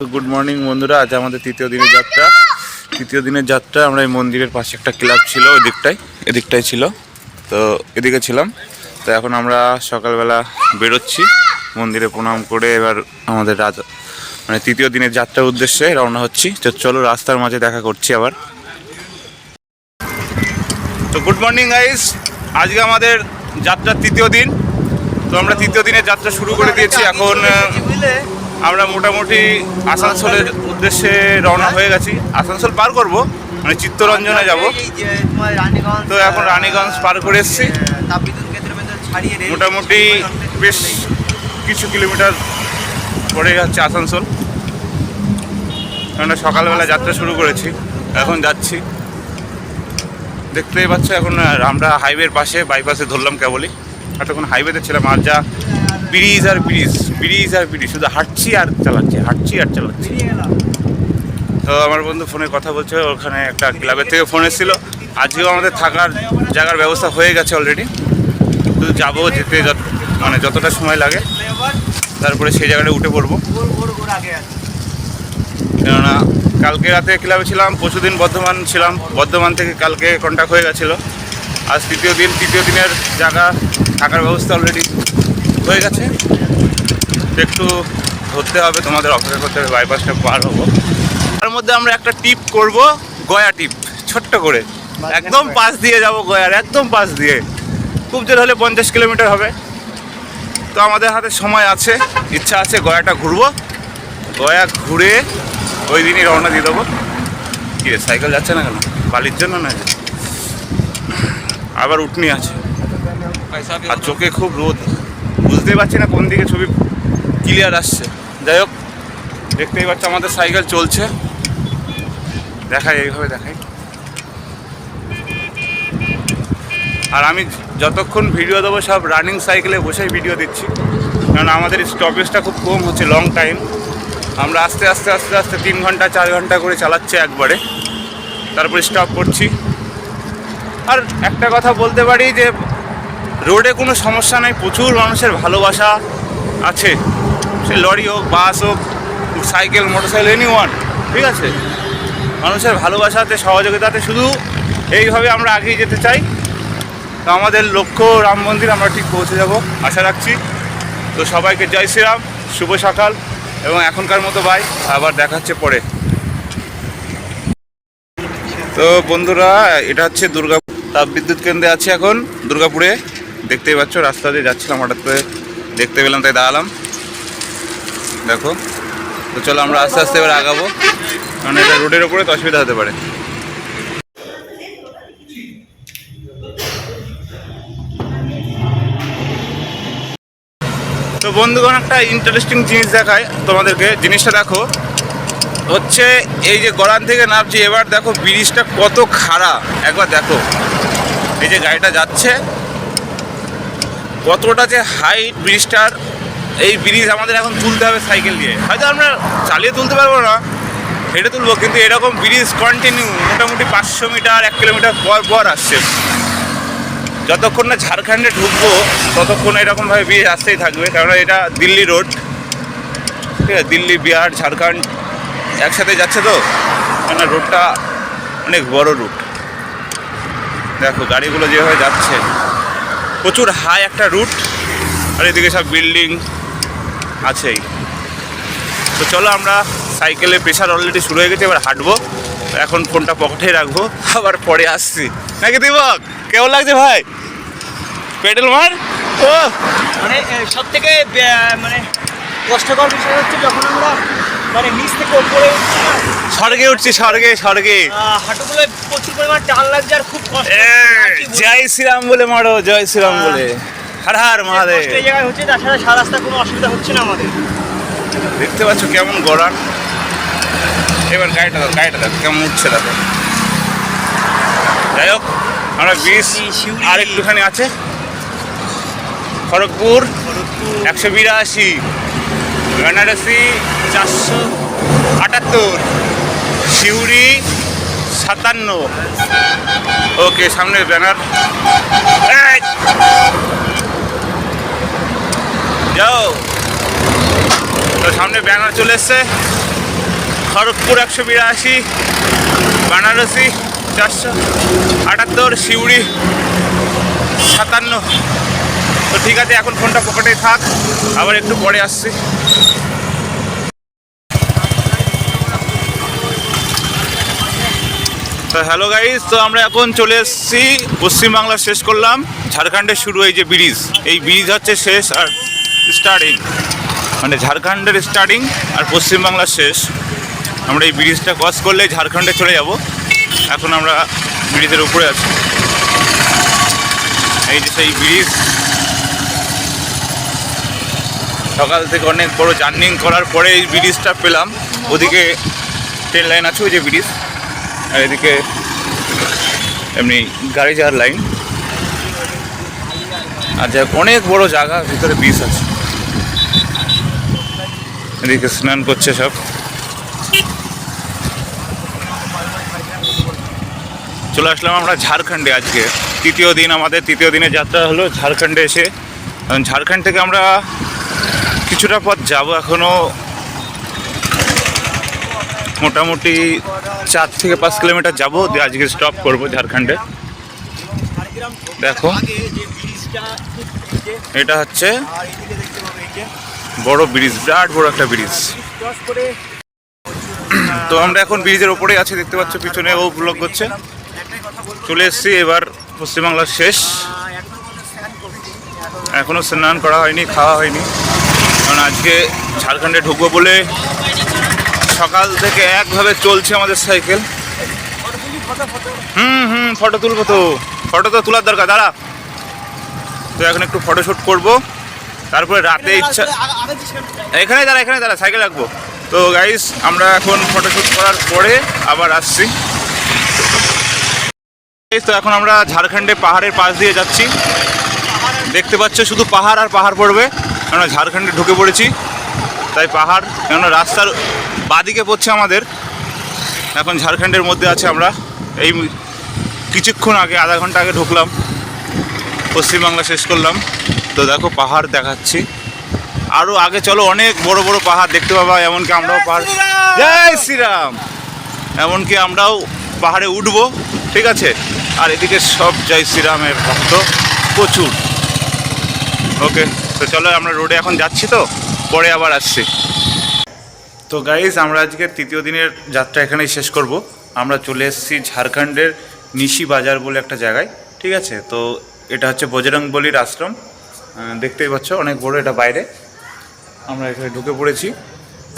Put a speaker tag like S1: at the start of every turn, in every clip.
S1: Good morning বন্ধুরা, আজ আমাদের তৃতীয় দিনের যাত্রা। তৃতীয় দিনের যাত্রা, আমরা এই মন্দিরের পাশে একটা ক্লাব ছিল, ওই দিকটায় এদিকটায় ছিল। তো এদিকে ছিলাম। তো এখন আমরা সকালবেলা বেরোচ্ছি, মন্দিরে প্রণাম করে এবার আমাদের রাত মানে তৃতীয় দিনের যাত্রার উদ্দেশ্যে রওনা হচ্ছি। তো চলো রাস্তার মাঝে দেখা করছি আবার। তো গুড মর্নিং গাইস আজকে আমাদের যাত্রার তৃতীয় দিন। তো আমরা তৃতীয় দিনের যাত্রা শুরু করে দিয়েছি, এখন আমরা মোটামুটি আসানসোলের উদ্দেশ্যে রওনা হয়ে গেছি। আসানসোল পার করব মানে চিত্তরঞ্জনে যাব। তো এখন রানীগঞ্জ পার করে এসেছি। মোটামুটি বেশ কিছু কিলোমিটার পরে যাচ্ছে আসানসোল। আমরা সকালবেলা যাত্রা শুরু করেছি এখন যাচ্ছি। দেখতেই পাচ্ছ এখন আমরা হাইওয়ের পাশে বাইপাসে ধরলাম কেবলই। এতক্ষণ হাইওয়েতে ছিলাম আর যা ব্রিজ আর ব্রিজ ব্রিজ আর ব্রিজ, শুধু হাঁটছি আর চালাচ্ছি, হাঁটছি আর চালাচ্ছি। তো আমার বন্ধু ফোনে কথা বলছে, ওখানে একটা ক্লাবের থেকে ফোন এসেছিল। আজকেও আমাদের থাকার জায়গার ব্যবস্থা হয়ে গেছে অলরেডি শুধু যাব, যেতে যত- মানে যতটা সময় লাগে, তারপরে সেই জায়গাটা উঠে পড়ব। কেননা কালকে রাতে ক্লাবে ছিলাম পরশুদিন বর্ধমান ছিলাম। বর্ধমান থেকে কালকে কন্ট্যাক্ট হয়ে গেছিল। আজ তৃতীয় দিন, তৃতীয় দিনের জায়গা, থাকার ব্যবস্থা অলরেডি হয়ে গেছে। একটু ধরতে হবে, তোমাদের অপেক্ষা করতে হবে বাইপাসটা পার হব। তার মধ্যে আমরা একটা টিপ করব, গয়া টিপ, ছোট্ট করে। একদম পাশ দিয়ে যাব গয়ার, একদম পাশ দিয়ে। খুব জোর হলে পঞ্চাশ কিলোমিটার হবে। তো আমাদের হাতে সময় আছে, ইচ্ছা আছে গয়াটা ঘুরবো। গয়া ঘুরে ওই দিনই রওনা দিয়ে দেবো। কি রে, সাইকেল যাচ্ছে না কেন? বালির জন্য না? আবার উঠনি আছে। আর চোখে খুব রোদ। বুঝতেই পারছি না কোন দিকে ছবি ক্লিয়ার আসছে। যাই হোক, দেখতেই পাচ্ছ আমাদের সাইকেল চলছে। দেখাই, এইভাবে দেখাই। আর আমি যতক্ষণ ভিডিও দেবো, সব রানিং সাইকেলে বসেই ভিডিও দিচ্ছি। কারণ আমাদের স্টপেজটা খুব কম হচ্ছে লং টাইম আমরা আস্তে আস্তে আস্তে আস্তে তিন ঘণ্টা, চার ঘণ্টা করে চালাচ্ছি একবারে। তারপরে স্টপ করছি। আর একটা কথা বলতে পারি যে রোডে কোনো সমস্যা নেই, প্রচুর মানুষের ভালোবাসা আছে। সে লরি হোক, বাস হোক, সাইকেল, মোটরসাইকেল এনি ওয়ান ঠিক আছে? মানুষের ভালোবাসাতে, সহযোগিতাতে শুধু এইভাবে আমরা এগিয়ে যেতে চাই। তো আমাদের লক্ষ্য রাম মন্দির, আমরা ঠিক পৌঁছে যাব, আশা রাখছি। তো সবাইকে জয় শ্রীরাম, শুভ সকাল, এবং এখনকার মতো বাই আবার দেখাচ্ছে পরে। তো বন্ধুরা, এটা হচ্ছে দুর্গা তাপবিদ্যুৎ কেন্দ্রে আছে এখন, দুর্গাপুরে। দেখতেই পাচ্ছ, রাস্তা দিয়ে যাচ্ছিলাম হঠাৎ করে। দেখতে পেলাম, তাই দাঁড়ালাম। দেখো, তো চলো আমরা আস্তে আস্তে এবার আগাবো। কারণ এটা রোডের ওপরে তো অসুবিধা হতে পারে। তো বন্ধুগণ, একটা ইন্টারেস্টিং জিনিস দেখায় তোমাদেরকে। জিনিসটা দেখো, হচ্ছে এই যে গড়ান থেকে নামছি, এবার দেখো ব্রিজটা কত খাড়া। একবার দেখো, এই যে গাড়িটা যাচ্ছে কতটা যে হাইট ব্রিজটার এই ব্রিজ আমাদের এখন তুলতে হবে সাইকেল দিয়ে। হয়তো আমরা চালিয়ে তুলতে পারব না, হেঁটে তুলবো, কিন্তু এরকম ব্রিজ কন্টিনিউ মোটামুটি পাঁচশো মিটার, এক কিলোমিটার পর পর আসছে। যতক্ষণ না ঝাড়খণ্ডে ঢুকবো, ততক্ষণ এরকমভাবে ব্রিজ আসতেই থাকবে কারণ এটা দিল্লি রোড ঠিক আছে, দিল্লি, বিহার, ঝাড়খণ্ড একসাথে যাচ্ছে তো কেন রোডটা অনেক বড় রুট দেখো, গাড়িগুলো যেভাবে যাচ্ছে। প্রচুর হাই একটা রুট, আর এদিকে সব বিল্ডিং আছেই। তো চলো আমরা সাইকেলে প্রেশার অলরেডি শুরু হয়ে গেছে, এবার হাঁটবো। এখন ফোনটা পকেটে রাখব, আবার পরে আসছি। নাকি দীপক? কেমন লাগছে ভাই? পেডেল মার? ও!
S2: মানে সব থেকে মানে কষ্টকর বিষয় হচ্ছে যখন আমরা মানে নিচ থেকে ওপরে
S1: স্বর্গে উঠছি স্বর্গে স্বর্গে।
S2: হাঁটুগুলো প্রচুর পরিমাণ টান লাগছে আর খুব কষ্ট।
S1: জয় শ্রীরাম বলে মারো জয় শ্রীরাম বলে। হার হার মহাদেব।
S2: এই জায়গায় হচ্ছে তাছাড়া সারা রাস্তা কোনো অসুবিধা হচ্ছে না আমাদের।
S1: দেখতে পাচ্ছ কেমন গড়ান। এবার গাড়িটা দেখো গাড়িটা দেখো কেমন উঠছে দেখো। যাই হোক আমরা বিশ। আর একটুখানি আছে। খড়গপুর। একশো বিরাশি। বেনারসি চারশো আটাত্তর, সিউড়ি সাতান্ন। ওকে, সামনে ব্যানার! যাও তো সামনে ব্যানার চলে এসছে। খড়গপুর একশো বিরাশি, বেনারসি চারশো আটাত্তর, সিউড়ি সাতান্ন। তো ঠিক আছে, এখন ফোনটা পকেটে থাক। আবার একটু পরে আসছি। হ্যালো গাইস তো আমরা এখন চলে এসেছি পশ্চিমবাংলা শেষ করলাম। ঝাড়খণ্ডের শুরু এই যে ব্রিজ, এই ব্রিজ হচ্ছে শেষ আর স্টার্টিং মানে ঝাড়খণ্ডের স্টার্টিং আর পশ্চিমবাংলার শেষ। আমরা এই ব্রিজটা ক্রস করলে ঝাড়খণ্ডে চলে যাব। এখন আমরা ব্রিজের উপরে আছি। এই যে সেই ব্রিজ সকাল থেকে অনেক বড় জার্নিং করার পরে এই ব্রিজটা পেলাম। ওদিকে ট্রেন লাইন আছে, ওই যে ব্রিজ। আর এদিকে এমনি গাড়ি যাওয়ার লাইন আর যাই অনেক বড় জায়গা, ভিতরে বিচ আছে। এদিকে স্নান করছে সব। চলে আসলাম আমরা ঝাড়খণ্ডে আজকে। তৃতীয় দিন আমাদের তৃতীয় দিনের যাত্রা হলো ঝাড়খণ্ডে এসে। এখন ঝাড়খণ্ড থেকে আমরা কিছুটা পথ যাব এখনও। মোটামুটি চার থেকে পাঁচ কিলোমিটার যাব, দিয়ে আজকে স্টপ করব ঝাড়খণ্ডে। দেখো, এটা হচ্ছে বড় ব্রিজ, বিরাট বড় একটা ব্রিজ। তো আমরা এখন ব্রিজের ওপরে আছি, দেখতে পাচ্ছ পিছনে ও ব্লক করছে। চলে এসেছি এবার পশ্চিমবাংলার শেষ। এখনও স্নান করা হয়নি, খাওয়া হয়নি। কারণ আজকে ঝাড়খণ্ডে ঢুকবো বলে সকাল থেকে একভাবে চলছে আমাদের সাইকেল।
S2: ফটো ফটো
S1: হুম হুম ফটো তুলবো তো। ফটো তো তোলার দরকার দাঁড়া। তো এখন একটু ফটোশ্যুট করব। তারপরে রাতে ইচ্ছা এখানে দাঁড়া এখানে দাঁড়া সাইকেল রাখব। তো গাইস আমরা এখন ফটোশ্যুট করার পরে আবার আসছি। তো এখন আমরা ঝাড়খণ্ডে পাহাড়ের পাশ দিয়ে যাচ্ছি। দেখতে পাচ্ছ শুধু পাহাড় আর পাহাড় পড়বে। আমরা ঝাড়খণ্ডে ঢুকে পড়েছি। তাই পাহাড় কেননা রাস্তার বাদিকে পড়ছে আমাদের। এখন ঝাড়খণ্ডের মধ্যে আছে আমরা। এই কিছুক্ষণ আগে আধা ঘণ্টা আগে ঢুকলাম। পশ্চিমবাংলা শেষ করলাম। তো দেখো পাহাড় দেখাচ্ছি। আরও আগে চলো অনেক বড় বড় পাহাড় দেখতে পাবা। এমনকি আমরাও পাহাড় জয় শ্রীরাম! এমনকি আমরাও পাহাড়ে উঠবো। ঠিক আছে? আর এদিকে সব জয় শ্রীরামের ভক্ত। প্রচুর। ওকে। তো চলো আমরা রোডে এখন যাচ্ছি তো, পরে আবার আসছি। তো গাইজ আমরা আজকে তৃতীয় দিনের যাত্রা এখানেই শেষ করব। আমরা চলে এসেছি ঝাড়খণ্ডের নিশি বাজার বলে একটা জায়গায়, ঠিক আছে? তো এটা হচ্ছে বজরং বলির আশ্রম। দেখতেই পাচ্ছ, অনেক বড় এটা বাইরে। আমরা এখানে ঢুকে পড়েছি।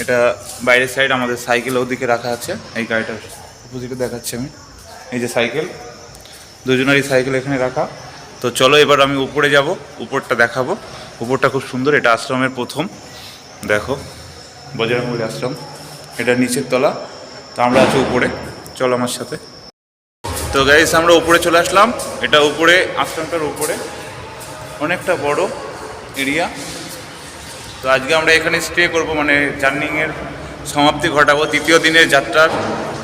S1: এটা বাইরের সাইড আমাদের সাইকেল ওদিকে রাখা আছে। এই গাড়িটার অপোজিটে দেখাচ্ছি আমি। এই যে সাইকেল, দুজনেরই সাইকেল এখানে রাখা। তো চলো এবার আমি উপরে যাব, উপরটা দেখাবো। উপরটা খুব সুন্দর, এটা আশ্রমের প্রথম। দেখো বজরঙ্গলি আশ্রম, এটা নিচের তলা। তো আমরা আছি উপরে, চলো আমার সাথে। তো গাইস আমরা উপরে চলে আসলাম। এটা উপরে, আশ্রমটার উপরে। অনেকটা বড় এরিয়া তো আজকে আমরা এখানে স্টে করব মানে জার্নিংয়ের সমাপ্তি ঘটাবো, তৃতীয় দিনের যাত্রার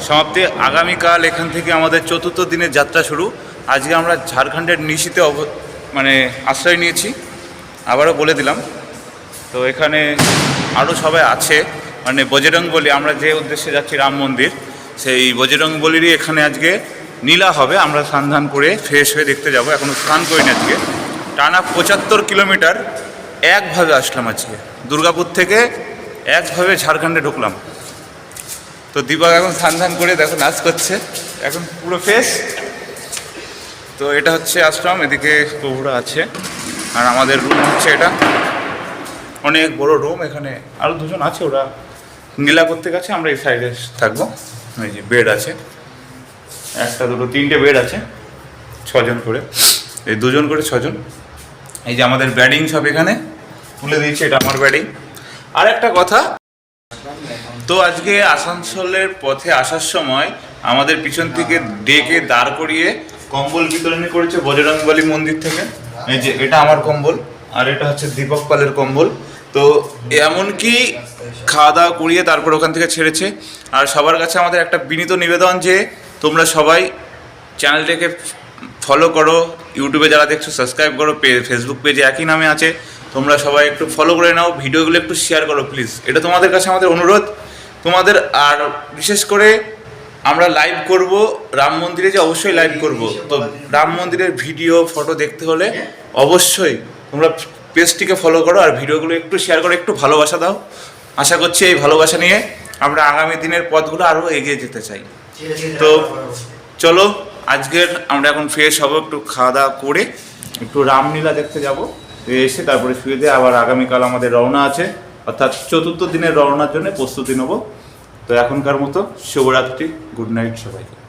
S1: সমাপ্তি। আগামীকাল এখান থেকে আমাদের চতুর্থ দিনের যাত্রা শুরু। আজকে আমরা ঝাড়খণ্ডের নিশিতে অব মানে আশ্রয় নিয়েছি। আবারও বলে দিলাম। তো এখানে আরও সবাই আছে মানে বজরং আমরা যে উদ্দেশ্যে যাচ্ছি রাম মন্দির, সেই বজরং এখানে আজকে নীলা হবে। আমরা সন্ধান করে ফ্রেশ হয়ে দেখতে যাব। এখনও স্নান করিনি আজকে। টানা পঁচাত্তর কিলোমিটার একভাবে আসলাম আজকে। দুর্গাপুর থেকে একভাবে ঝাড়খণ্ডে ঢুকলাম। তো দীপক এখন সন্ধান করে দেখো নাচ করছে। এখন পুরো ফ্রেশ। তো এটা হচ্ছে আশ্রম, এদিকে প্রভুরা আছে। আর আমাদের রুম হচ্ছে এটা। অনেক বড় রুম এখানে আরও দুজন আছে, ওরা নীলা করতে গেছে, আমরা এই সাইডে থাকব। এই যে বেড আছে। একটা, দুটো, তিনটে বেড আছে, ছজন করে। এই দুজন করে ছজন। এই যে আমাদের ব্যাডিং সব এখানে। তুলে দিয়েছে, এটা আমার ব্যাডিং আর একটা কথা, তো আজকে আসানসোলের পথে আসার সময় আমাদের পিছন থেকে ডেকে দাঁড় করিয়ে কম্বল বিতরণ করেছে বজরংবলী মন্দির থেকে। এই যে এটা আমার কম্বল, আর এটা হচ্ছে দীপক পালের কম্বল। তো এমনকি খাওয়া দাওয়া করিয়ে তারপর ওখান থেকে ছেড়েছে। আর সবার কাছে আমাদের একটা বিনীত নিবেদন যে, তোমরা সবাই চ্যানেলটাকে ফলো করো ইউটিউবে যারা দেখছ সাবস্ক্রাইব করো ফেসবুক পেজে একই নামে আছে। তোমরা সবাই একটু ফলো করে নাও, ভিডিওগুলো একটু শেয়ার করো প্লিজ এটা তোমাদের কাছে আমাদের অনুরোধ। তোমাদের, আর বিশেষ করে আমরা লাইভ করব রাম মন্দিরে যে অবশ্যই লাইভ করব। তো রাম মন্দিরের ভিডিও ফটো দেখতে হলে অবশ্যই তোমরা পেজটিকে ফলো করো আর ভিডিওগুলো একটু শেয়ার করো একটু ভালোবাসা দাও। আশা করছি এই ভালোবাসা নিয়ে আমরা আগামী দিনের পথগুলো আরও এগিয়ে যেতে চাই। তো চলো আজকের আমরা এখন ফ্রেশ হব একটু খাওয়া দাওয়া করে একটু রামলীলা দেখতে যাব। এসে তারপরে শুয়ে দিয়ে আবার আগামীকাল আমাদের রওনা আছে। অর্থাৎ চতুর্থ দিনের রওনার জন্য প্রস্তুতি নেব। তো এখনকার মতো শুভরাত্রি গুড নাইট সবাইকে।